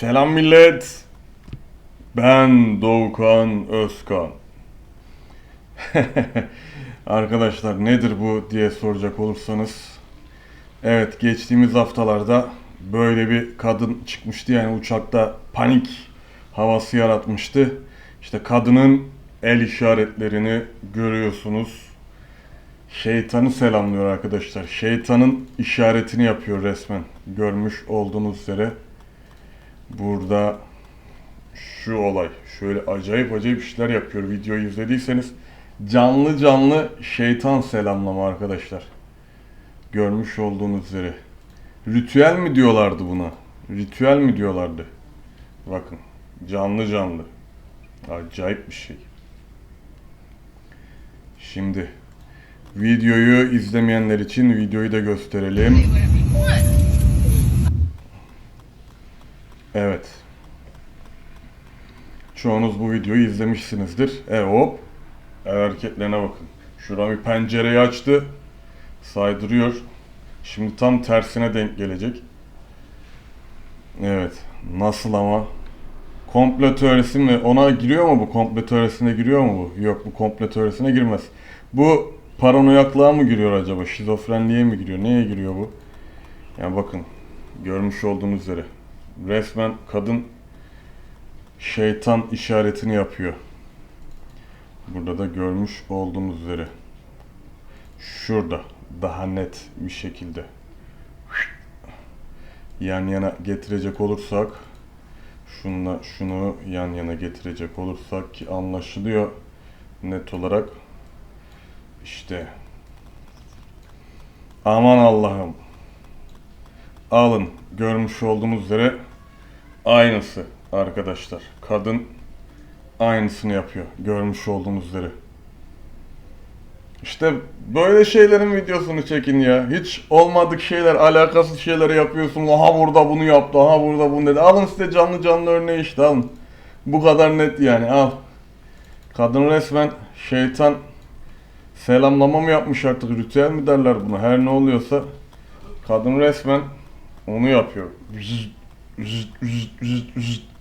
Selam millet. Ben Doğukan Özkan. Arkadaşlar nedir bu diye soracak olursanız. Evet geçtiğimiz haftalarda böyle bir kadın çıkmıştı yani uçakta panik havası yaratmıştı. İşte kadının el işaretlerini görüyorsunuz. Şeytanı selamlıyor arkadaşlar. Şeytanın işaretini yapıyor resmen. Görmüş olduğunuz üzere. Burada şu olay. Şöyle acayip acayip işler yapıyor. Videoyu izlediyseniz canlı canlı şeytan selamlama arkadaşlar. Görmüş olduğunuz üzere. Ritüel mi diyorlardı buna? Ritüel mi diyorlardı? Bakın canlı canlı. Acayip bir şey. Şimdi videoyu izlemeyenler için videoyu da gösterelim. Evet. Çoğunuz bu videoyu izlemişsinizdir. E hop. El hareketlerine bakın. Şuradan bir pencereyi açtı. Saydırıyor. Şimdi tam tersine denk gelecek. Evet. Nasıl ama? Komplo teorisi mi? Ona giriyor mu bu? Komplo teorisine giriyor mu bu? Yok bu komplo teorisine girmez. Bu paranoyaklığa mı giriyor acaba? Şizofrenliğe mi giriyor? Neye giriyor bu? Yani bakın. Görmüş olduğunuz üzere. Resmen kadın şeytan işaretini yapıyor. Burada da görmüş olduğunuz üzere. Şurada daha net bir şekilde yan yana getirecek olursak şunla şunu yan yana getirecek olursak ki anlaşılıyor net olarak işte aman Allah'ım alın görmüş olduğunuz üzere aynısı arkadaşlar kadın aynısını yapıyor görmüş olduğunuz üzere işte böyle şeylerin videosunu çekin ya. Hiç olmadık şeyler, alakasız şeyler yapıyorsun. Aha burada bunu yaptı, aha burada bunu dedi. Alın size canlı canlı örneği işte alın. Bu kadar net yani al. Kadın resmen şeytan selamlama mı yapmış artık ritüel mi derler buna her ne oluyorsa. Kadın resmen onu yapıyor. Zut, zut, zut,